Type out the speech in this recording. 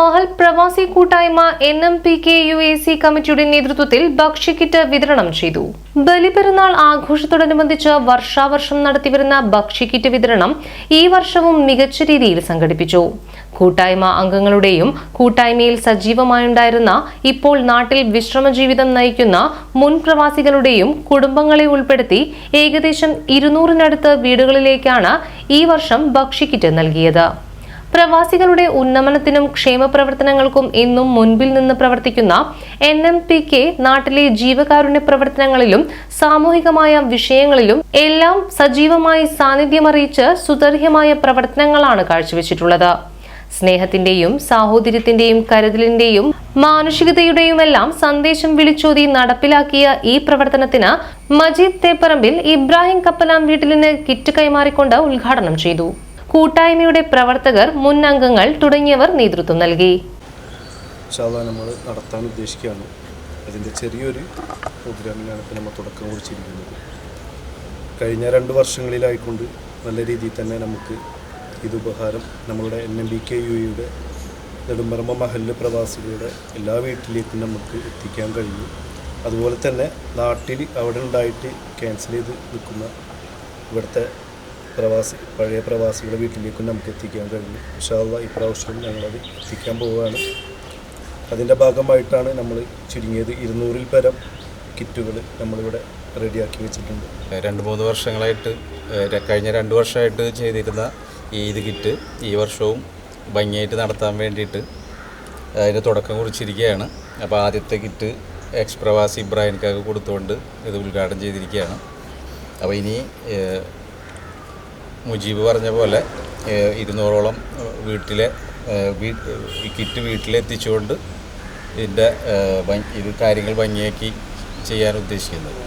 മഹൽ പ്രവാസി കൂട്ടായ്മ N M P K U A C കമ്മിറ്റിയുടെ നേതൃത്വത്തിൽ ഭക്ഷ്യക്കിറ്റ് വിതരണം ചെയ്തു. ബലിപെരുന്നാൾ ആഘോഷത്തോടനുബന്ധിച്ച് വർഷാവർഷം നടത്തിവരുന്ന ഭക്ഷ്യക്കിറ്റ് വിതരണം ഈ വർഷവും മികച്ച രീതിയിൽ സംഘടിപ്പിച്ചു. കൂട്ടായ്മ അംഗങ്ങളുടെയും കൂട്ടായ്മയിൽ സജീവമായുണ്ടായിരുന്ന ഇപ്പോൾ നാട്ടിൽ വിശ്രമജീവിതം നയിക്കുന്ന മുൻ പ്രവാസികളുടെയും കുടുംബങ്ങളെ ഉൾപ്പെടുത്തി ഏകദേശം ഇരുന്നൂറിനടുത്ത് വീടുകളിലേക്കാണ് ഈ വർഷം ഭക്ഷ്യക്കിറ്റ് നൽകിയത്. പ്രവാസികളുടെ ഉന്നമനത്തിനും ക്ഷേമപ്രവർത്തനങ്ങൾക്കും എന്നും മുൻപിൽ നിന്ന് പ്രവർത്തിക്കുന്ന എൻ എം പി കെ നാട്ടിലെ ജീവകാരുണ്യ പ്രവർത്തനങ്ങളിലും സാമൂഹികമായ വിഷയങ്ങളിലും എല്ലാം സജീവമായി സാന്നിധ്യമറിയിച്ച് സുതർഹ്യമായ പ്രവർത്തനങ്ങളാണ് കാഴ്ചവെച്ചിട്ടുള്ളത്. സ്നേഹത്തിന്റെയും സാഹോദര്യത്തിന്റെയും കരുതലിന്റെയും മാനുഷികതയുടെയുമെല്ലാം സന്ദേശം വിളിച്ചോതി നടപ്പിലാക്കിയ ഈ പ്രവർത്തനത്തിന് മജീദ് തേപ്പറമ്പിൽ ഇബ്രാഹിം കപ്പലാം വീട്ടിലിന് കിറ്റ് കൈമാറിക്കൊണ്ട് ഉദ്ഘാടനം ചെയ്തു. കൂട്ടായ്മയുടെ പ്രവർത്തകർ മുൻ അംഗങ്ങൾ തുടങ്ങിയവർ നേതൃത്വം നൽകി. നമ്മൾ നടത്താൻ ഉദ്ദേശിക്കുകയാണ്. അതിന്റെ ചെറിയൊരു പ്രോഗ്രാമിനാണ് ഇപ്പോൾ നമ്മൾ തുടക്കം കുറിച്ചിരിക്കുന്നത്. കഴിഞ്ഞ രണ്ട് വർഷങ്ങളിലായിക്കൊണ്ട് നല്ല രീതിയിൽ തന്നെ നമുക്ക് ഇത് ഉപഹാരം നമ്മളുടെ N M B K U യുടെ നെടുമ്പറമ്പ മഹല്ല് പ്രവാസികളുടെ എല്ലാ വീട്ടിലേക്കും നമുക്ക് എത്തിക്കാൻ കഴിഞ്ഞു. അതുപോലെ തന്നെ നാട്ടിൽ അവിടെ ഉണ്ടായിട്ട് ക്യാൻസൽ ചെയ്ത് നിൽക്കുന്ന ഇവിടുത്തെ പ്രവാസി പഴയ പ്രവാസികളുടെ വീട്ടിലേക്കും നമുക്ക് എത്തിക്കാൻ കഴിഞ്ഞു വിശാല ഇപ്രാവശ്യം ഞങ്ങളത് എത്തിക്കാൻ പോവുകയാണ്. അതിന്റെ ഭാഗമായിട്ടാണ് നമ്മൾ ചുരുങ്ങിയത്. ഇരുന്നൂറിൽ പരം കിറ്റുകൾ നമ്മളിവിടെ റെഡിയാക്കി വെച്ചിട്ടുണ്ട്. രണ്ട് മൂന്ന് വർഷങ്ങളായിട്ട് കഴിഞ്ഞ രണ്ട് വർഷമായിട്ട് ചെയ്തിരുന്ന ഈ ഇത് കിറ്റ് ഈ വർഷവും ഭംഗിയായിട്ട് നടത്താൻ വേണ്ടിയിട്ട് അതിന് തുടക്കം കുറിച്ചിരിക്കുകയാണ്. അപ്പോൾ ആദ്യത്തെ കിറ്റ് എക്സ് പ്രവാസി ഇബ്രാഹിംക്കാക്ക് കൊടുത്തുകൊണ്ട് ഇത് ഉദ്ഘാടനം ചെയ്തിരിക്കുകയാണ്. അപ്പോൾ ഇനി മുജീബ് പറഞ്ഞ പോലെ ഇരുന്നൂറോളം വീട്ടിലെ ഈ കിറ്റ് വീട്ടിലെത്തിച്ചുകൊണ്ട് ഇതിന്റെ ഇത് കാര്യങ്ങൾ ഭംഗിയാക്കി ചെയ്യാൻ ഉദ്ദേശിക്കുന്നത്.